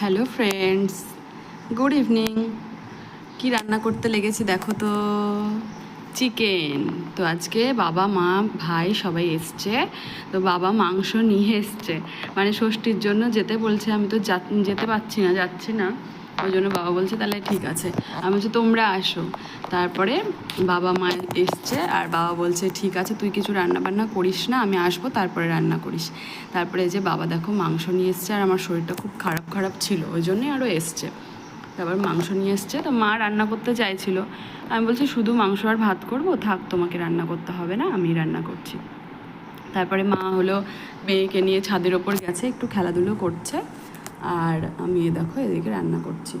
Hello friends good evening কি রান্না করতে লেগেছি দেখো তো? চিকেন তো আজকে বাবা, মা, ভাই সবাই এসছে। তো বাবা মাংস নিয়ে এসছে। মানে ষষ্ঠীর জন্য যেতে বলছে। আমি তো যেতে পারছি না, যাচ্ছি না। ওই জন্য বাবা বলছে, তাহলে ঠিক আছে। আমি বলছি, তোমরা আসো। তারপরে বাবা মা এসছে আর বাবা বলছে, ঠিক আছে, তুই কিছু রান্না বান্না করিস না, আমি আসব, তারপরে রান্না করিস। তারপরে যে বাবা দেখো মাংস নিয়ে এসছে আর আমার শরীরটা খুব খারাপ খারাপ ছিল, ওই জন্যই আরও এসছে। তারপর মাংস নিয়ে এসছে, তো মা রান্না করতে চাইছিল। আমি বলছি, শুধু মাংস আর ভাত করব? থাক, তোমাকে রান্না করতে হবে না, আমি রান্না করছি। তারপরে মা হলো মেয়েকে নিয়ে ছাদের ওপর গেছে, একটু খেলাধুলো করছে। আর আমি এ দেখো এদিকে রান্না করছি।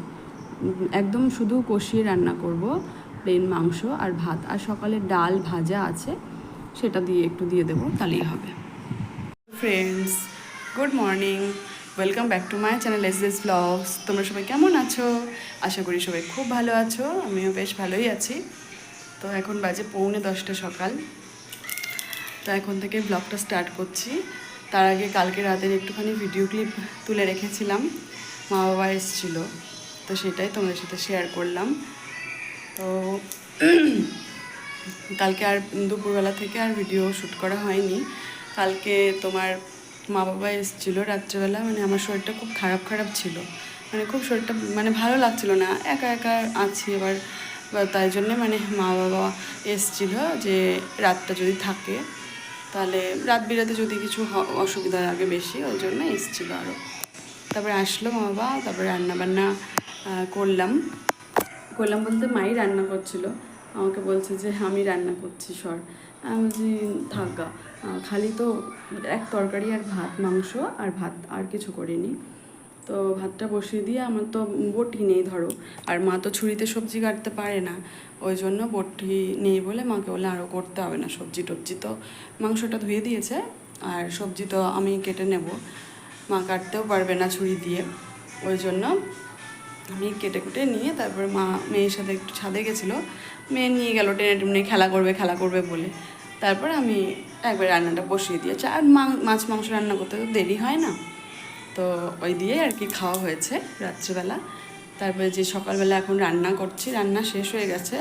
একদম শুধু কষিয়ে রান্না করব প্লেন মাংস আর ভাত। আর সকালে ডাল ভাজা আছে, সেটা দিয়ে একটু দিয়ে দেবো, তাহলেই হবে। Friends good morning welcome back to my channel S S vlogs তোমরা সবাই কেমন আছো? আশা করি সবাই খুব ভালো আছো, আমিও বেশ ভালোই আছি। তো এখন বাজে পৌনে দশটা সকাল। তো এখন থেকে ব্লগটা স্টার্ট করছি। তার আগে কালকে রাতের একটুখানি ভিডিও ক্লিপ তুলে রেখেছিলাম। মা বাবা এসেছিল, তো সেটাই তোমাদের সাথে শেয়ার করলাম। তো কালকে আর দুপুরবেলা থেকে আর ভিডিও শ্যুট করা হয়নি। কালকে তোমার মা বাবা এসেছিল রাত্রেবেলা মানে আমার শরীরটা খুব খারাপ খারাপ ছিল। মানে খুব শরীরটা মানে ভালো লাগছিল না, একা একা আছি এবার। তাই জন্যে মানে মা বাবা এসেছিল যে রাতটা যদি থাকে তাহলে রাত বিরাতে যদি কিছু অসুবিধা লাগে বেশি, ওই জন্য এসেছিল আরও তারপরে আসলো মা বাবা, তারপরে রান্নাবান্না করলাম। করলাম বলতে মাই রান্না করছিল। আমাকে বলছে যে, আমি রান্না করছি, সর। আমি বলছি, থাকা। খালি তো এক তরকারি আর ভাত, মাংস আর ভাত, আর কিছু করিনি। তো ভাতটা বসিয়ে দিয়ে আমার তো বটি নেই, ধরো। আর মা তো ছুরিতে সবজি কাটতে পারে না। ওই জন্য বটি নেই বলে মাকে বলে আরও করতে হবে না, সবজি টবজি তো মাংসটা ধুয়ে দিয়েছে, আর সবজি তো আমি কেটে নেব। মা কাটতেও পারবে না ছুরি দিয়ে। ওই জন্য আমি কেটে কুটে নিয়ে তারপর মা মেয়ের সাথে একটু ছাদে গেছিল। মেয়ে নিয়ে গেল, টেনে টেনে খেলা করবে খেলা করবে বলে। তারপর আমি একবার রান্নাটা বসিয়ে দিয়েছি। আর মাছ মাংস রান্না করতে তো দেরি হয় না। তো ওই দিয়ে আর কি খাওয়া হয়েছে রাত্রিবেলা। তারপরে যে সকালবেলা এখন রান্না করছি, রান্না শেষ হয়ে গেছে।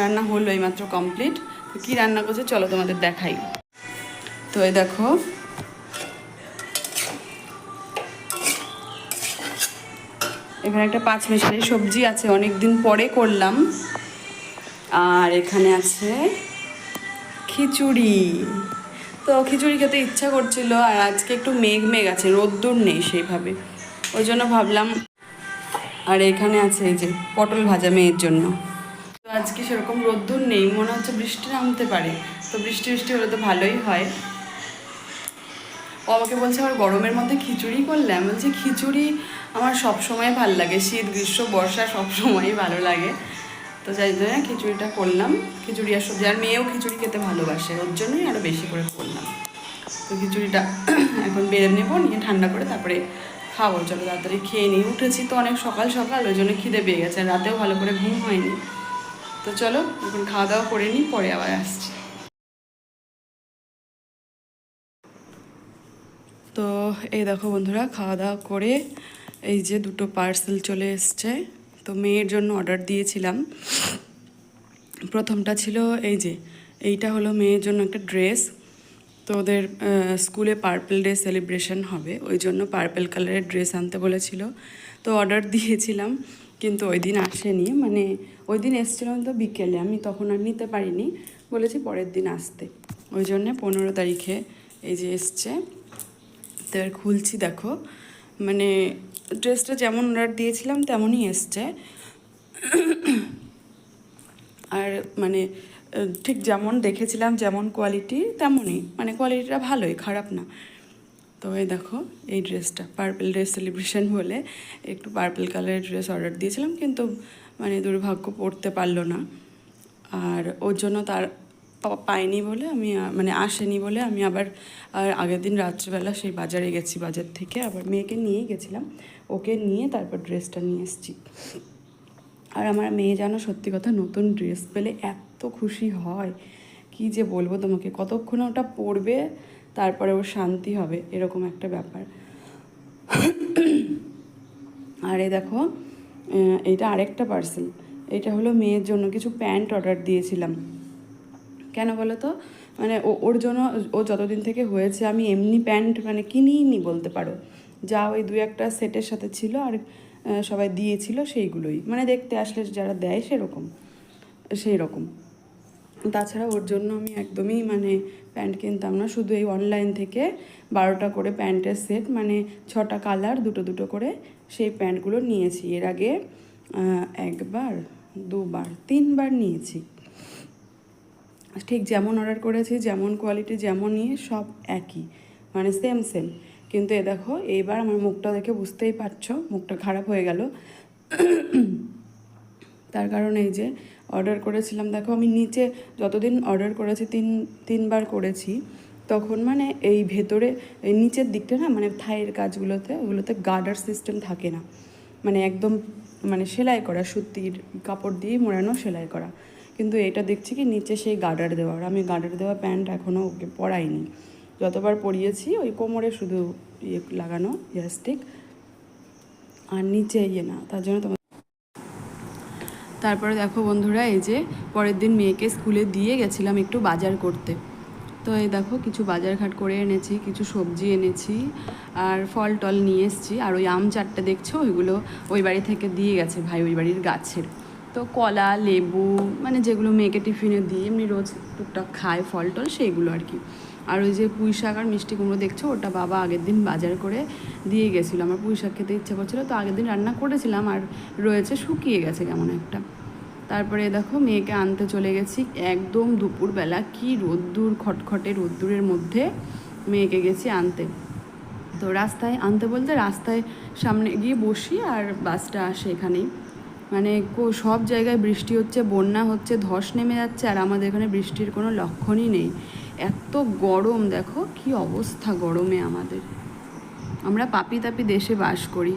রান্না হলো এইমাত্র কমপ্লিট তো কী রান্না করছে চলো তোমাদের দেখাই। তো এই দেখো, এখানে একটা পাঁচ মিশালি সবজি আছে অনেক দিন পরে করলাম। আর এখানে আছে খিচুড়ি। তো খিচুড়ি খেতে ইচ্ছা করছিল, আর আজকে একটু মেঘ মেঘ আছে, রোদ্দুর নেই সেইভাবে। ওই জন্য ভাবলাম, আর এখানে আছে এই যে পটল ভাজা মেয়ের জন্য। তো আজকে সেরকম রোদ্দুর নেই, মনে হচ্ছে বৃষ্টি নামতে পারে। তো বৃষ্টি বৃষ্টি হলে তো ভালোই হয়। ও আমাকে বলছে আমার গরমের মধ্যে খিচুড়ি করলে? আমি বলছি, খিচুড়ি আমার সব সময় ভালো লাগে, শীত, গ্রীষ্ম, বর্ষা সব সময়ই ভালো লাগে। তো যাই জন্য খিচুড়িটা করলাম। খিচুড়ি আর সবজি, আর মেয়েও খিচুড়ি খেতে ভালোবাসে, ওর জন্যই আরও বেশি করে করলাম। তো খিচুড়িটা এখন বেড়ে নেব, নিয়ে ঠান্ডা করে তারপরে খাব। চলো তাড়াতাড়ি খেয়ে নিই। উঠেছি তো অনেক সকাল সকাল, ওই জন্য খিদে পেয়ে গেছে রাতেও ভালো করে ঘুম হয়নি। তো চলো, এখন খাওয়া দাওয়া করে নিই, পরে আবার আসছি। তো এই দেখো বন্ধুরা, খাওয়া দাওয়া করে এই যে দুটো পার্সেল চলে এসছে। তো মেয়ের জন্য অর্ডার দিয়েছিলাম। প্রথমটা ছিল এই যে, এইটা হলো মেয়ের জন্য একটা ড্রেস তো ওদের স্কুলে পার্পল ডে সেলিব্রেশন হবে, ওই জন্য পার্পল কালারের ড্রেস আনতে বলেছিল। তো অর্ডার দিয়েছিলাম, কিন্তু ওই দিন আসেনি। মানে ওই দিন এসেছিলাম তো বিকেলে, আমি তখন আর নিতে পারিনি। বলেছি পরের দিন আসতে। ওই জন্যে পনেরো তারিখে এই যে এসছে। তো খুলছি, দেখো। মানে ড্রেসটা যেমন অর্ডার দিয়েছিলাম, তেমনই এসছে। আর মানে ঠিক যেমন দেখেছিলাম, যেমন কোয়ালিটি তেমনই। মানে কোয়ালিটিটা ভালোই, খারাপ না। তো এই দেখো, এই ড্রেসটা পার্পল ড্রেস সেলিব্রেশন বলে একটু পার্পল কালারের ড্রেস অর্ডার দিয়েছিলাম, কিন্তু মানে দুর্ভাগ্য পড়তে পারল না। আর ওর জন্য তার পাইনি বলে আমি মানে আসেনি বলে আমি আবার, আর আগের দিন রাত্রিবেলা সেই বাজারে গেছি, বাজার থেকে আবার মেয়েকে নিয়ে গেছিলাম। ওকে নিয়ে তারপর ড্রেসটা নিয়ে এসেছি। আর আমার মেয়ে যেন সত্যি কথা নতুন ড্রেস পেলে এত খুশি হয়। কি যে বলব তোমাকে, কতক্ষণ ওটা পরবে, তারপরে ওর শান্তি হবে, এরকম একটা ব্যাপার। আর এই দেখো এইটা আরেকটা পার্সেল এটা হলো মেয়ের জন্য কিছু প্যান্ট অর্ডার দিয়েছিলাম। কেন বলো তো মানে ওর জন্য ও যতদিন থেকে হয়েছে, আমি এমনি প্যান্ট মানে কিনিই নি বলতে পারো। যা ওই দু একটা সেটের সাথে ছিল আর সবাই দিয়েছিল সেইগুলোই। মানে দেখতে আসলে যারা দেয় সেরকম সেই রকম তাছাড়া ওর জন্য আমি একদমই মানে প্যান্ট কিনতাম না। শুধু এই অনলাইন থেকে বারোটা করে প্যান্টের সেট মানে ছটা কালার দুটো দুটো করে সেই প্যান্টগুলো নিয়েছি। এর আগে একবার, দুবার, তিনবার নিয়েছি। ঠিক যেমন অর্ডার করেছি, যেমন কোয়ালিটি যেমন নিয়ে সব একই। মানে সেম সেম কিন্তু এ দেখো, এইবার আমার মুখটা দেখে বুঝতেই পারছ, মুখটা খারাপ হয়ে গেল। তার কারণ এই যে অর্ডার করেছিলাম, দেখো আমি নিচে যতদিন অর্ডার করেছি, তিন, তিনবার করেছি, তখন মানে এই ভেতরে, এই নিচের দিকটা না মানে থাইয়ের কাজগুলোতে, ওগুলোতে গার্ডার সিস্টেম থাকে না। মানে একদম মানে সেলাই করা, সুতির কাপড় দিয়ে মোড়ানো, সেলাই করা। কিন্তু এটা দেখছি কি নিচে সেই গার্ডার দেওয়া আর আমি গার্ডার দেওয়া প্যান্ট এখনও ওকে পরাইনি। যতবার পরিয়েছি, ওই কোমরে শুধু ইয়ে লাগানো ইয়াস্টিক আর নিচে ইয়ে না, তার জন্য তোমার তারপরে দেখো বন্ধুরা, এই যে পরের দিন মেয়েকে স্কুলে দিয়ে গেছিলাম একটু বাজার করতে। তো এই দেখো কিছু বাজার ঘাট করে এনেছি, কিছু সবজি এনেছি, আর ফল টল নিয়ে এসেছি। আর ওই আম চারটে দেখছ, ওইগুলো ওই বাড়ি থেকে দিয়ে গেছে, ভাই ওই বাড়ির গাছের। তো কলা, লেবু মানে যেগুলো মেয়েকে টিফিনে দিই, এমনি রোজ টুকটাক খায় ফল টল সেইগুলো আর কি। আর ওই যে পুঁই শাক আর মিষ্টি কুমড়ো দেখছ, ওটা বাবা আগের দিন বাজার করে দিয়ে গেছিল। আমার পুঁই শাক খেতে ইচ্ছা করছিল, তো আগের দিন রান্না করেছিলাম আর রয়েছে, শুকিয়ে গেছে কেমন একটা। তারপরে দেখো মেয়েকে আনতে চলে গেছি একদম দুপুরবেলা, কি রোদ্দুর, খটখটে রোদ্দুরের মধ্যে মেয়েকে গেছি আনতে। তো রাস্তায়, আনতে বলতে রাস্তায় সামনে গিয়ে বসি আর বাসটা আসে এখানেই। মানে সব জায়গায় বৃষ্টি হচ্ছে, বন্যা হচ্ছে, ধস নেমে যাচ্ছে, আর আমাদের এখানে বৃষ্টির কোনো লক্ষণই নেই। এত গরম, দেখো কি অবস্থা গরমে আমাদের। আমরা পাপি তাপি দেশে বাস করি।